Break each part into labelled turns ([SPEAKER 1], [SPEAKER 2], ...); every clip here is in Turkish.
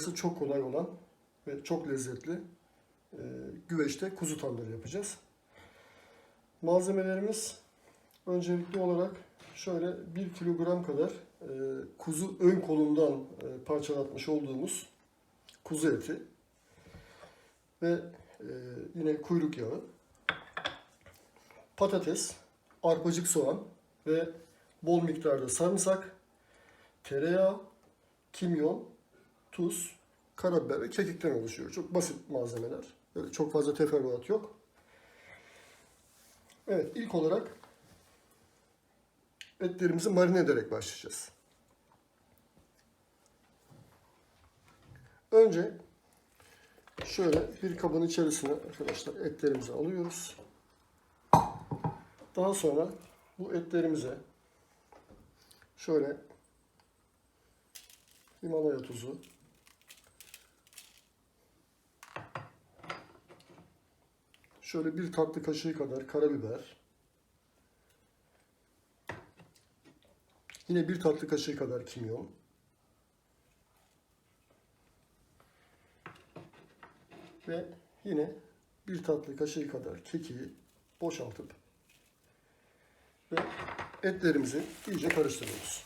[SPEAKER 1] yapması çok kolay olan ve çok lezzetli e, güveçte kuzu tandırı yapacağız. Malzemelerimiz öncelikli olarak şöyle 1 kilogram kadar e, kuzu ön kolundan e, parçalatmış olduğumuz kuzu eti ve e, yine kuyruk yağı, patates, arpacık soğan ve bol miktarda sarımsak, tereyağı, kimyon, tuz, karabiber ve kekikten oluşuyor. Çok basit malzemeler. Böyle çok fazla teferruat yok. Evet, ilk olarak etlerimizi marine ederek başlayacağız. Önce şöyle bir kabın içerisine arkadaşlar etlerimizi alıyoruz. Daha sonra bu etlerimize şöyle Himalaya tuzu, şöyle bir tatlı kaşığı kadar karabiber, yine bir tatlı kaşığı kadar kimyon, ve yine bir tatlı kaşığı kadar kekiği boşaltıp ve etlerimizi iyice karıştırıyoruz.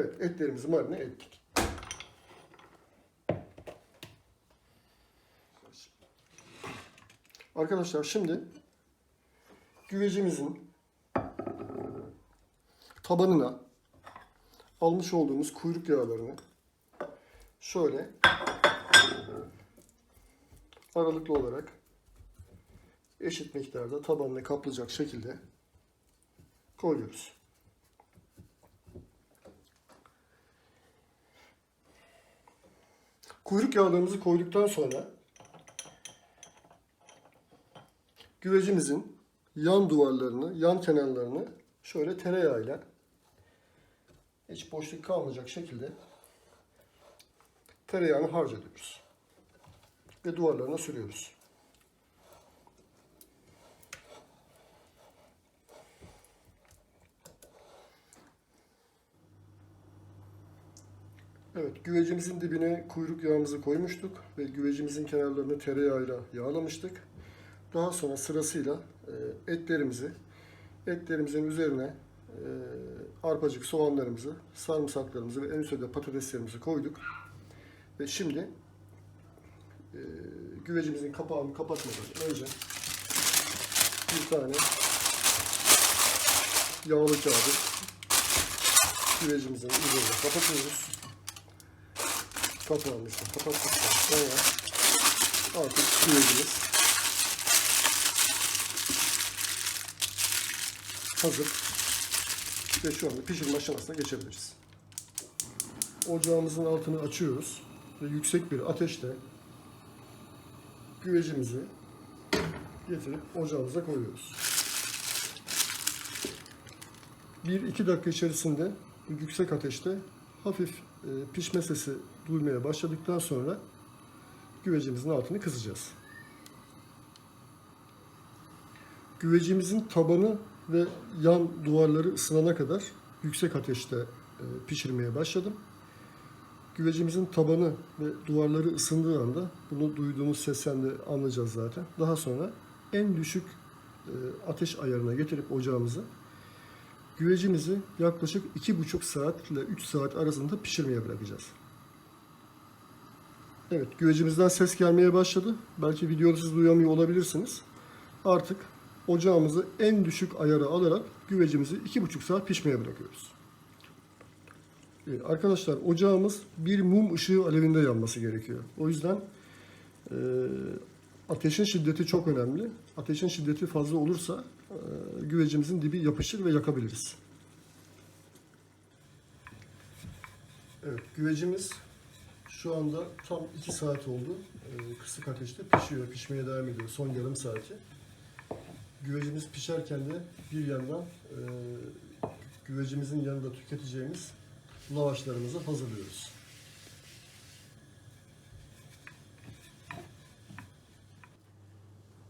[SPEAKER 1] Evet, etlerimizi marine ettik. Arkadaşlar şimdi güvecimizin tabanına almış olduğumuz kuyruk yağlarını şöyle aralıklı olarak eşit miktarda tabanını kaplayacak şekilde koyuyoruz. Kuyruk yağlarımızı koyduktan sonra güvecimizin yan duvarlarını, yan kenarlarını şöyle tereyağıyla hiç boşluk kalmayacak şekilde tereyağını harcalıyoruz. Ve duvarlarına sürüyoruz. Evet, güvecimizin dibine kuyruk yağımızı koymuştuk ve güvecimizin kenarlarını tereyağıyla yağlamıştık. Daha sonra sırasıyla e, etlerimizi, etlerimizin üzerine e, arpacık soğanlarımızı, sarımsaklarımızı ve en üstte patateslerimizi koyduk. Ve şimdi e, güvecimizin kapağını kapatmadan önce bir tane yağlı kağıdı güvecimizin üzerine kapatıyoruz. Kapağını işte kapattıktan sonra artık güvecimiz hazır. Ve şu anda pişirme aşamasına geçebiliriz. Ocağımızın altını açıyoruz ve yüksek bir ateşte güvecimizi getirip ocağımıza koyuyoruz. 1-2 dakika içerisinde yüksek ateşte hafif e, pişme sesi duymaya başladıktan sonra güvecimizin altını kısacağız. Güvecimizin tabanı ve yan duvarları ısınana kadar yüksek ateşte e, pişirmeye başladım. Güvecimizin tabanı ve duvarları ısındığı anda bunu duyduğumuz sesten de anlayacağız zaten. Daha sonra en düşük e, ateş ayarına getirip ocağımızı güvecimizi yaklaşık 2,5 saat ile 3 saat arasında pişirmeye bırakacağız. Evet güvecimizden ses gelmeye başladı. Belki videoyu siz duyamıyor olabilirsiniz. Artık ocağımızı en düşük ayara alarak güvecimizi 2,5 saat pişmeye bırakıyoruz. Evet, arkadaşlar ocağımız bir mum ışığı alevinde yanması gerekiyor. O yüzden e, ateşin şiddeti çok önemli. Ateşin şiddeti fazla olursa e, güvecimizin dibi yapışır ve yakabiliriz. Evet güvecimiz şu anda tam 2 saat oldu. E, kısık ateşte pişiyor, pişmeye devam ediyor son yarım saati. Güvecimiz pişerken de bir yandan e, güvecimizin yanında tüketeceğimiz lavaşlarımızı hazırlıyoruz.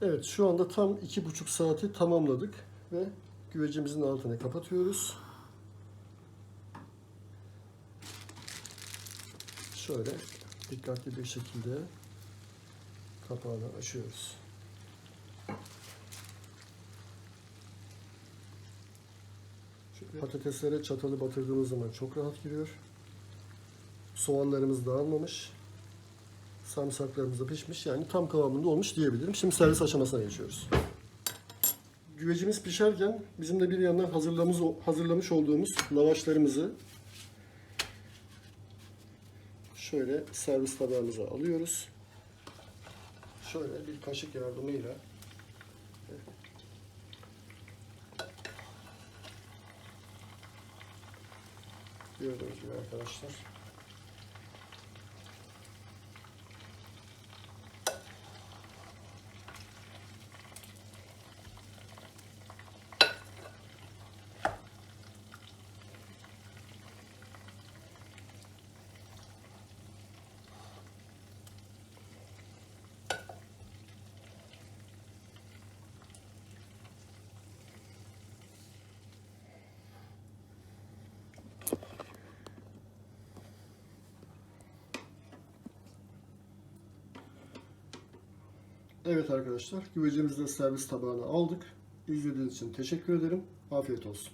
[SPEAKER 1] Evet şu anda tam iki buçuk saati tamamladık ve güvecimizin altını kapatıyoruz. Şöyle dikkatli bir şekilde kapağını açıyoruz. Şu patateslere çatalı batırdığımız zaman çok rahat giriyor. Soğanlarımız dağılmamış. Sarımsaklarımız da pişmiş. Yani tam kıvamında olmuş diyebilirim. Şimdi servis aşamasına geçiyoruz. Güvecimiz pişerken bizim de bir yandan hazırlamış, hazırlamış olduğumuz lavaşlarımızı şöyle servis tabağımıza alıyoruz. Şöyle bir kaşık yardımıyla gördüğünüz gibi arkadaşlar Evet arkadaşlar güvecimizde servis tabağına aldık. İzlediğiniz için teşekkür ederim. Afiyet olsun.